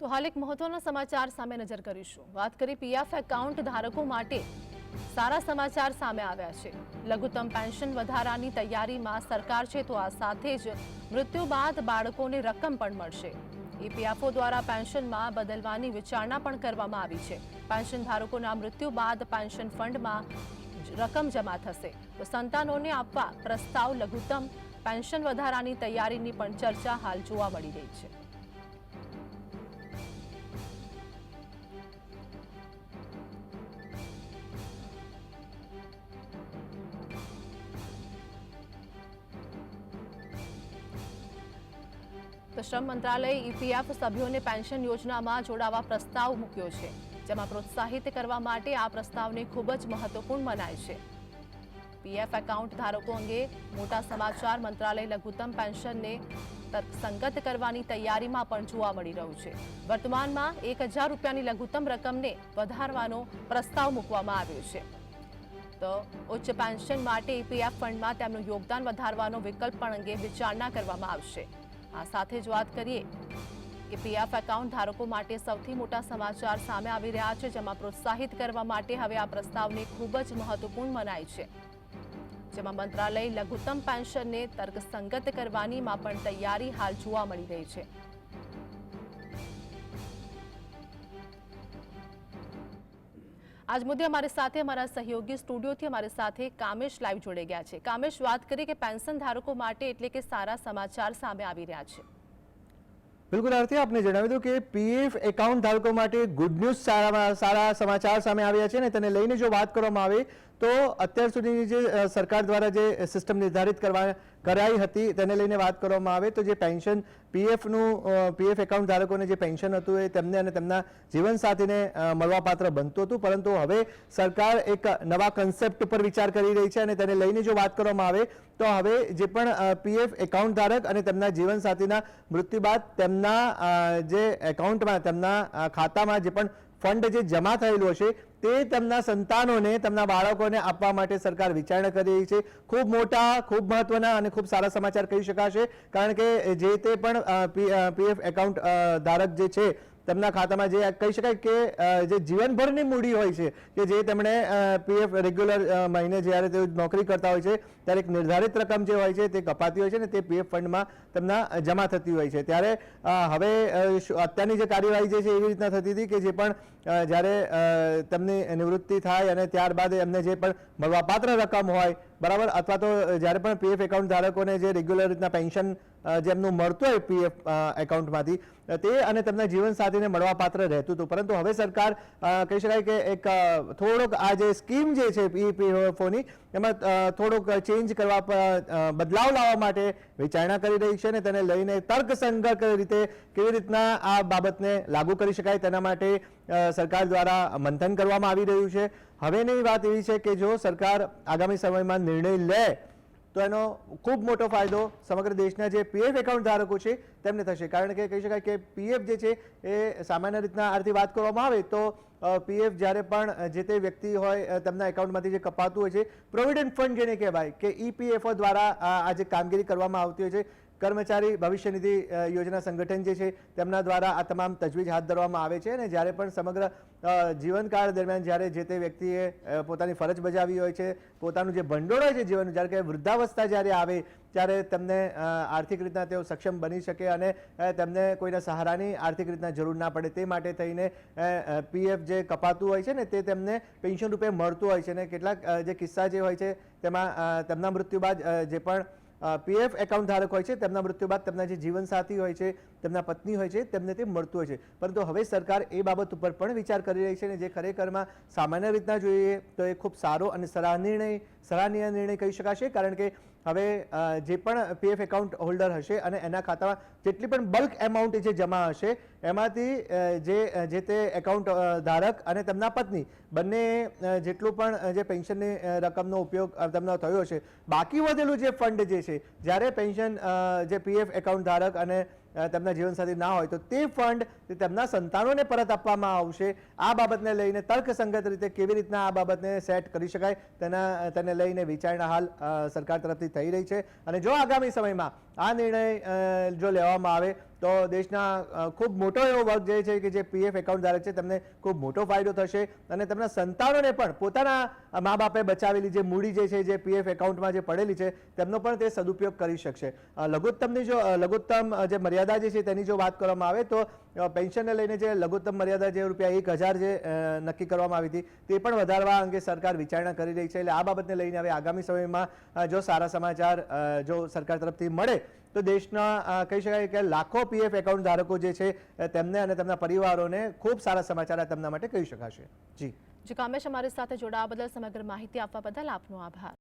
તો હાલ એક મહત્વના સમાચાર સામે નજર કરીશું. વાત કરી પીએફ એકાઉન્ટ ધારકો માટે. સારા સમાચાર સામે આવ્યા છે. લઘુત્તમ પેન્શન વધારાની તૈયારીમાં સરકાર છે તો આ સાથે જ મૃત્યુ બાદ બાળકોને રકમ પણ મળશે. ઈપીએફઓ દ્વારા પેન્શનમાં બદલવાની વિચારણા પણ કરવામાં આવી છે. પેન્શન ધારકોના મૃત્યુ બાદ પેન્શન ફંડમાં રકમ જમા થશે. તો સંતાનોને આપવા પ્રસ્તાવ લઘુત્તમ પેન્શન વધારાની તૈયારીની પણ ચર્ચા હાલ જોવા મળી રહી છે. તો શ્રમ મંત્રાલયે ઈપીએફ સભ્યોને પેન્શન યોજનામાં જોડાવા પ્રસ્તાવ મૂક્યો છે, જેમાં પ્રોત્સાહિત કરવા માટે આ પ્રસ્તાવને ખૂબ જ મહત્વપૂર્ણ મનાય છે. પીએફ એકાઉન્ટ ધારકો અંગે મોટા સમાચાર મંત્રાલય લઘુત્તમ પેન્શનને તત્સંગત કરવાની તૈયારીમાં પણ જોવા મળી રહ્યું છે. વર્તમાનમાં એક હજાર રૂપિયાની લઘુત્તમ રકમને વધારવાનો પ્રસ્તાવ મૂકવામાં આવ્યો છે. તો ઉચ્ચ પેન્શન માટે ઈપીએફ ફંડમાં તેમનું યોગદાન વધારવાનો વિકલ્પ પણ અંગે વિચારણા કરવામાં આવશે. આ સાથે જ વાત કરીએ કે પીએફ એકાઉન્ટ ધારકો માટે સૌથી મોટા સમાચાર સામે આવી રહ્યા છે, જેમાં પ્રોત્સાહિત કરવા માટે હવે આ પ્રસ્તાવને ખૂબ જ મહત્વપૂર્ણ મનાય છે. જેમાં મંત્રાલય લઘુત્તમ પેન્શનને તર્કસંગત કરવાનીમાં પણ તૈયારી હાલ જોવા મળી રહી છે. આજ મુદ્દે અમારી સાથે અમારા સહયોગી સ્ટુડિયોથી અમારી સાથે કામેશ લાઈવ જોડે ગયા છે. કામેશ, વાત કરી કે પેન્શન ધારકો માટે એટલે કે સારા સમાચાર સામે આવી રહ્યા છે. બિલકુલ, આરતી, આપને જણાવી દઉં કે પીએફ એકાઉન્ટ ધારકો માટે ગુડ ન્યૂઝ સારા સારા સમાચાર સામે આવ્યા છે અને તેને લઈને જો વાત કરવામાં આવે તો અત્યાર સુધીની જે સરકાર દ્વારા જે સિસ્ટમ નિર્ધારિત કરવા, કરાઈ હતી તેને લઈને વાત કરવામાં આવે તો જે પેન્શન, પીએફનું પીએફ એકાઉન્ટ ધારકોને જે પેન્શન હતું એ તેમને અને તેમના જીવનસાથીને મળવાપાત્ર બનતું હતું. પરંતુ હવે સરકાર એક નવા કન્સેપ્ટ પર વિચાર કરી રહી છે અને તેને લઈને જો વાત કરવામાં આવે તો હવે જે પણ પીએફ એકાઉન્ટ ધારક અને તેમના જીવનસાથીના મૃત્યુ બાદ તેમના જે એકાઉન્ટમાં, તેમના ખાતામાં જે પણ ફંડ જે જમા થયેલો હશે, તે તેમના સંતાનોને, તેમના બાળકોને આપવા માટે સરકાર વિચારણા કરી રહી છે. ખૂબ મોટા, ખૂબ મહત્વના અને ખૂબ સારા સમાચાર કહી શકાશે. કારણ કે જે તે પણ પીએફ એકાઉન્ટ ધારક જે છે તેમના ખાતામાં જે કહી શકાય કે જે જીવનભરની મૂડી હોય છે, કે જે તેમણે પીએફ રેગ્યુલર મહિને જ્યારે તેઓ નોકરી કરતા હોય છે, ત્યારે એક નિર્ધારિત રકમ જે હોય છે તે કપાતી હોય છે ને તે પીએફ ફંડમાં તેમના જમા થતી હોય છે. ત્યારે હવે અત્યારની જે કાર્યવાહી જે છે એવી રીતના થતી હતી કે જે પણ જ્યારે તેમની નિવૃત્તિ થાય અને ત્યારબાદ એમને જે પણ મળવાપાત્ર રકમ હોય, બરાબર? અથવા તો જ્યારે પણ પીએફ એકાઉન્ટ ધારકોને જે રેગ્યુલર રીતના પેન્શન જેમનું મળતું હોય પીએફ એકાઉન્ટમાંથી તે અને તેમના જીવનસાથીને મળવાપાત્ર રહેતું હતું. પરંતુ હવે સરકાર કહી શકાય કે એક થોડોક આ જે સ્કીમ જે છે પીપીએફઓની એમાં થોડોક ચેન્જ કરવા બદલાવ લાવવા માટે વિચારણા કરી રહી છે અને તેને લઈને તર્કસંગત રીતે કેવી રીતના આ બાબતને લાગુ કરી શકાય તેના માટે સરકાર દ્વારા મંથન કરવામાં આવી રહ્યું છે. હવેની વાત એવી છે કે જો સરકાર આગામી સમયમાં નિર્ણય લે તો એનો ખૂબ મોટો ફાયદો સમગ્ર દેશના જે પીએફ એકાઉન્ટ ધારકો છે તેમને થશે. કારણ કે કહી શકાય કે પીએફ જે છે એ સામાન્ય રીતના આરથી વાત કરવામાં આવે તો પીએફ જ્યારે પણ જે તે વ્યક્તિ હોય તેમના એકાઉન્ટમાંથી જે કપાતું હોય છે પ્રોવિડન્ટ ફંડ જેને કહેવાય કે ઈપીએફઓ દ્વારા આ જે કામગીરી કરવામાં આવતી હોય છે કર્મચારી ભવિષ્ય નિધિ યોજના સંગઠન જે છે, તેમના દ્વારા આ તમામ તજવીજ હાથ ધરવામાં આવે છે અને જ્યારે પણ સમગ્ર જીવનકાળ દરમિયાન જ્યારે જે તે વ્યક્તિએ પોતાની ફરજ બજાવી હોય છે, પોતાનું જે ભંડોળ હોય છે જીવનનું, જ્યારે કે વૃદ્ધાવસ્થા જ્યારે આવે, ત્યારે તેમને આર્થિક રીતના તેઓ સક્ષમ બની શકે અને તેમને કોઈના સહારાની આર્થિક રીતના જરૂર ના પડે તે માટે થઈને પીએફ જે કપાતું હોય છે ને તે તેમને પેન્શન રૂપે મળતું હોય છે અને કેટલાક જે કિસ્સા જે હોય છે, તેમાં તેમના મૃત્યુ બાદ જે પણ પીએફ એકાઉન્ટ ધારક હોય છે, તેમના મૃત્યુ બાદ તેમના જે જીવનસાથી હોય છે, તેમના પત્ની હોય છે, તેમને તે મળતું હોય છે. પરંતુ હવે સરકાર એ બાબત ઉપર પણ વિચાર કરી રહી છે અને જે ખરેખરમાં સામાન્ય રીતના જોઈએ તો એ ખૂબ સારો અને સરાહ નિર્ણય સરાહનીય નિર્ણય કહી શકાશે. કારણ કે હવે જે પણ પીએફ એકાઉન્ટ હોલ્ડર હશે અને એના ખાતામાં જેટલી પણ બલ્ક એમાઉન્ટ જે જમા હશે, એમાંથી જે જે તે એકાઉન્ટ ધારક અને તેમના પત્ની બંને જેટલું પણ જે પેન્શનની રકમનો ઉપયોગ તેમનો થયો છે બાકી વધેલું જે ફંડ જે છે, જ્યારે પેન્શન જે પીએફ એકાઉન્ટ ધારક અને તેમના જીવનસાથી ના હોય તો તે ફંડ તેમના સંતાનોને પરત આપવામાં આવશે. આ બાબતને લઈને તર્કસંગત રીતે કેવી રીતના આ બાબતને સેટ કરી શકાય તેના, તેને લઈને વિચારણા હાલ સરકાર તરફથી થઈ રહી છે. અને જો આગામી સમયમાં આ નિર્ણય જો લેવામાં આવે તો દેશના ખૂબ મોટો એવો વર્ગ જે છે કે જે પીએફ એકાઉન્ટ ધારક છે, તેમને ખૂબ મોટો ફાયદો થશે અને તેમના સંતાનોને પણ પોતાના મા બાપે બચાવેલી જે મૂડી જે છે, જે પીએફ એકાઉન્ટમાં જે પડેલી છે, તેમનો પણ તે સદુપયોગ કરી શકશે. લઘુત્તમની જો લઘુત્તમ જે મર્યાદા જે છે તેની જો વાત કરવામાં આવે તો પેન્શનને લઈને જે લઘુત્તમ મર્યાદા જે રૂપિયા એક હજાર જે નક્કી કરવામાં આવી હતી, તે પણ વધારવા અંગે સરકાર વિચારણા કરી રહી છે. એટલે આ બાબતને લઈને હવે આગામી સમયમાં જો સારા સમાચાર જો સરકાર તરફથી મળે તો દેશના કહી શકાય કે લાખો પીએફ એકાઉન્ટ ધારકો જે છે તેમને અને તેમના પરિવારોને ખૂબ સારા સમાચાર તેમના માટે કહી શકાશે. જી. જે કામેશ અમારી સાથે જોડાવા બદલ સમગ્ર માહિતી આપવા બદલ આપનો આભાર.